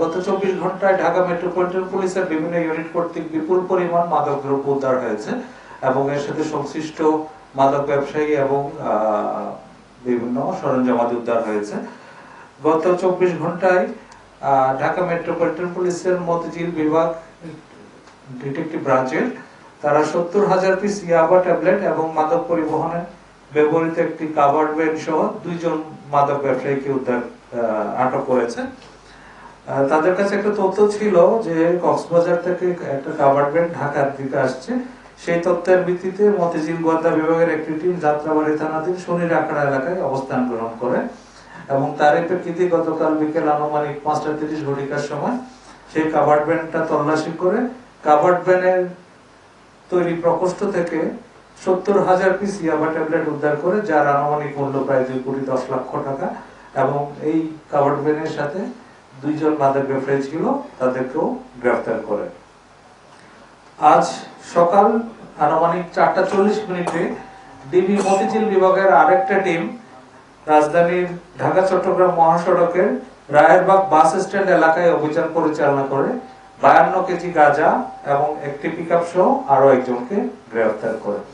গত চব্বিশ ঘন্টায় ঢাকা মেট্রোপলিটন পুলিশের বিভিন্ন ইউনিট কর্তৃক বিপুল পরিমাণ মাদক দ্রব্য উদ্ধার হয়েছে এবং এর সাথে সংশ্লিষ্ট মাদক ব্যবসায়ী এবং বিভিন্ন সরঞ্জামাদি উদ্ধার হয়েছে। গত চব্বিশ ঘন্টায় ঢাকা মেট্রোপলিটন পুলিশের মতিঝিল বিভাগ ডিটেকটিভ ব্রাঞ্চের তারা সত্তর হাজার পিস ইয়াবা ট্যাবলেট এবং মাদক পরিবহনে ব্যবহৃত একটি কাভার্ড ভ্যান সহ দুইজন মাদক ব্যবসায়ীকে উদ্ধার আটক করেছে। তাদের কাছে একটা তথ্য ছিল যে কক্সবাজার থেকে একটা ভ্যান ঢাকার দিকে আসছে। সেই তথ্যের ভিত্তিতে মতিঝিল গোয়েন্দা বিভাগের একটি টিম যাত্রাবাড়ি থানাধীন শনির আখড়া এলাকায় অবস্থান গ্রহণ করে এবং তার প্রেক্ষিতে গতকাল বিকেল আনুমানিক পাঁচটা তিরিশ ঘটিকার সময় সেই কাভার্ড ভ্যানটা তল্লাশি করে কাভার্ড ভ্যানের তৈরি প্রকোষ্ঠ থেকে সত্তর হাজার পিস ইয়াবা ট্যাবলেট উদ্ধার করে, যার আনুমানিক মূল্য প্রায় দুই কোটি দশ লক্ষ টাকা এবং এই কাভার্ড ভ্যানের সাথে দুইজন মাদক ব্যবসায়ী ছিল তাদেরকেও গ্রেফতার করে। আজ সকাল আনুমানিক চারটা চল্লিশ মিনিটে ডিবি মতিঝিল বিভাগের আরেকটা টিম রাজধানীর ঢাকা, চট্টগ্রাম মহাসড়কের রায়েরবাগ বাস স্ট্যান্ড এলাকায় অভিযান পরিচালনা করে বায়ান্ন কেজি গাঁজা এবং একটি পিকআপ সহ আরও একজনকে গ্রেফতার করে।